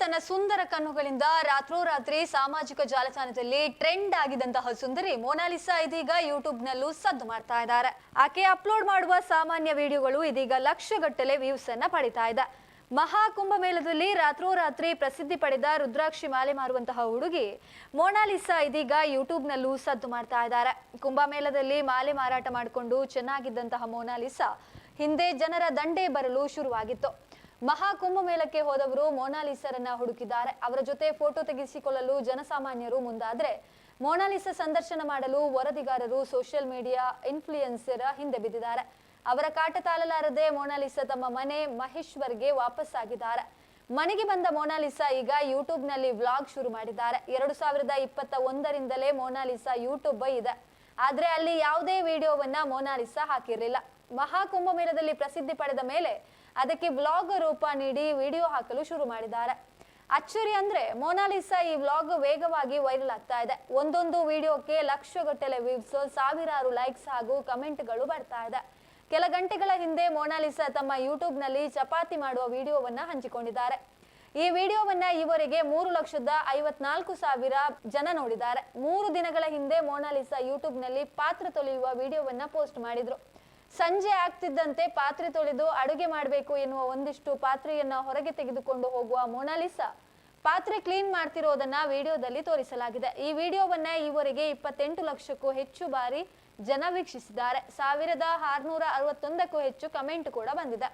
ತನ್ನ ಸುಂದರ ಕಣ್ಣುಗಳಿಂದ ರಾತ್ರೋರಾತ್ರಿ ಸಾಮಾಜಿಕ ಜಾಲತಾಣದಲ್ಲಿ ಟ್ರೆಂಡ್ ಆಗಿದಂತಹ ಸುಂದರಿ ಮೊನಾಲಿಸಾ ಇದೀಗ ಯೂಟ್ಯೂಬ್ ನಲ್ಲೂ ಸದ್ದು ಮಾಡ್ತಾ ಇದ್ದಾರೆ. ಆಕೆ ಅಪ್ಲೋಡ್ ಮಾಡುವ ಸಾಮಾನ್ಯ ವಿಡಿಯೋಗಳು ಇದೀಗ ಲಕ್ಷಗಟ್ಟಲೆ ವ್ಯೂಸ್ ಅನ್ನ ಪಡಿತಾ ಇದೆ. ಮಹಾಕುಂಭಮೇಳದಲ್ಲಿ ರಾತ್ರೋರಾತ್ರಿ ಪ್ರಸಿದ್ಧಿ ಪಡೆದ ರುದ್ರಾಕ್ಷಿ ಮಾಲೆ ಮಾರುವಂತಹ ಹುಡುಗಿ ಮೊನಾಲಿಸಾ ಇದೀಗ ಯೂಟ್ಯೂಬ್ ನಲ್ಲೂ ಸದ್ದು ಮಾಡ್ತಾ ಇದ್ದಾರೆ. ಕುಂಭಮೇಳದಲ್ಲಿ ಮಾಲೆ ಮಾರಾಟ ಮಾಡಿಕೊಂಡು ಚೆನ್ನಾಗಿದ್ದಂತಹ ಮೊನಾಲಿಸಾ ಹಿಂದೆ ಜನರ ದಂಡೆ ಬರಲು ಶುರುವಾಗಿತ್ತು. ಮಹಾಕುಂಭ ಮೇಳಕ್ಕೆ ಹೋದವರು ಮೋನಾಲಿಸರನ್ನ ಹುಡುಕಿದ್ದಾರೆ. ಅವರ ಜೊತೆ ಫೋಟೋ ತೆಗೆಸಿಕೊಳ್ಳಲು ಜನಸಾಮಾನ್ಯರು ಮುಂದಾದ್ರೆ ಮೋನಾಲಿಸ ಸಂದರ್ಶನ ಮಾಡಲು ವರದಿಗಾರರು ಸೋಷಿಯಲ್ ಮೀಡಿಯಾ ಇನ್ಫ್ಲೂಯೆನ್ಸರ್ ಹಿಂದೆ ಬಿದ್ದಿದ್ದಾರೆ. ಅವರ ಕಾಟ ತಾಳಲಾರದೆ ಮೋನಾಲಿಸ ತಮ್ಮ ಮನೆ ಮಹೇಶ್ವರ್ಗೆ ವಾಪಸ್ ಆಗಿದ್ದಾರೆ. ಮನೆಗೆ ಬಂದ ಮೋನಾಲಿಸಾ ಈಗ ಯೂಟ್ಯೂಬ್ನಲ್ಲಿ ವ್ಲಾಗ್ ಶುರು ಮಾಡಿದ್ದಾರೆ. ಎರಡು ಸಾವಿರದ ಇಪ್ಪತ್ತ ಒಂದರಿಂದಲೇ ಮೋನಾಲಿಸಾ ಯೂಟ್ಯೂಬ್ ಇದೆ. ಆದ್ರೆ ಅಲ್ಲಿ ಯಾವುದೇ ವಿಡಿಯೋವನ್ನ ಮೋನಾಲಿಸಾ ಹಾಕಿರಲಿಲ್ಲ. ಮಹಾಕುಂಭ ಮೇಳದಲ್ಲಿ ಪ್ರಸಿದ್ಧಿ ಪಡೆದ ಮೇಲೆ ಅದಕ್ಕೆ ಬ್ಲಾಗ್ ರೂಪ ನೀಡಿ ವಿಡಿಯೋ ಹಾಕಲು ಶುರು ಮಾಡಿದ್ದಾರೆ. ಅಚ್ಚರಿ ಅಂದ್ರೆ ಮೋನಾಲಿಸಾ ಈ ವ್ಲಾಗ್ ವೇಗವಾಗಿ ವೈರಲ್ ಆಗ್ತಾ ಇದೆ. ಒಂದೊಂದು ವಿಡಿಯೋಕ್ಕೆ ಲಕ್ಷಗಟ್ಟಲೆ ವ್ಯೂಸ್ ಸಾವಿರಾರು ಲೈಕ್ಸ್ ಹಾಗೂ ಕಮೆಂಟ್ಗಳು ಬರ್ತಾ ಇದೆ. ಕೆಲ ಗಂಟೆಗಳ ಹಿಂದೆ ಮೋನಾಲಿಸಾ ತಮ್ಮ ಯೂಟ್ಯೂಬ್ನಲ್ಲಿ ಚಪಾತಿ ಮಾಡುವ ವಿಡಿಯೋವನ್ನ ಹಂಚಿಕೊಂಡಿದ್ದಾರೆ. ಈ ವಿಡಿಯೋವನ್ನ ಈವರೆಗೆ ಮೂರು ಲಕ್ಷದ ಐವತ್ನಾಲ್ಕು ಸಾವಿರ ಜನ ನೋಡಿದ್ದಾರೆ. ಮೂರು ದಿನಗಳ ಹಿಂದೆ ಮೋನಾಲಿಸಾ ಯೂಟ್ಯೂಬ್ನಲ್ಲಿ ಪಾತ್ರ ತೊಳೆಯುವ ವಿಡಿಯೋವನ್ನ ಪೋಸ್ಟ್ ಮಾಡಿದ್ರು. ಸಂಜೆ ಆಗ್ತಿದ್ದಂತೆ ಪಾತ್ರೆ ತೊಳೆದು ಅಡುಗೆ ಮಾಡಬೇಕು ಎನ್ನುವ ಒಂದಿಷ್ಟು ಪಾತ್ರೆಯನ್ನ ಹೊರಗೆ ತೆಗೆದುಕೊಂಡು ಹೋಗುವ ಮೋನಾಲಿಸಾ ಪಾತ್ರೆ ಕ್ಲೀನ್ ಮಾಡ್ತಿರೋದನ್ನ ವಿಡಿಯೋದಲ್ಲಿ ತೋರಿಸಲಾಗಿದೆ. ಈ ವಿಡಿಯೋವನ್ನ ಈವರೆಗೆ ಇಪ್ಪತ್ತೆಂಟು ಲಕ್ಷಕ್ಕೂ ಹೆಚ್ಚು ಬಾರಿ ಜನ ವೀಕ್ಷಿಸಿದ್ದಾರೆ. ಸಾವಿರದ ಆರ್ನೂರ ಅರವತ್ತೊಂದಕ್ಕೂ ಹೆಚ್ಚು ಕಮೆಂಟ್ ಕೂಡ ಬಂದಿದೆ.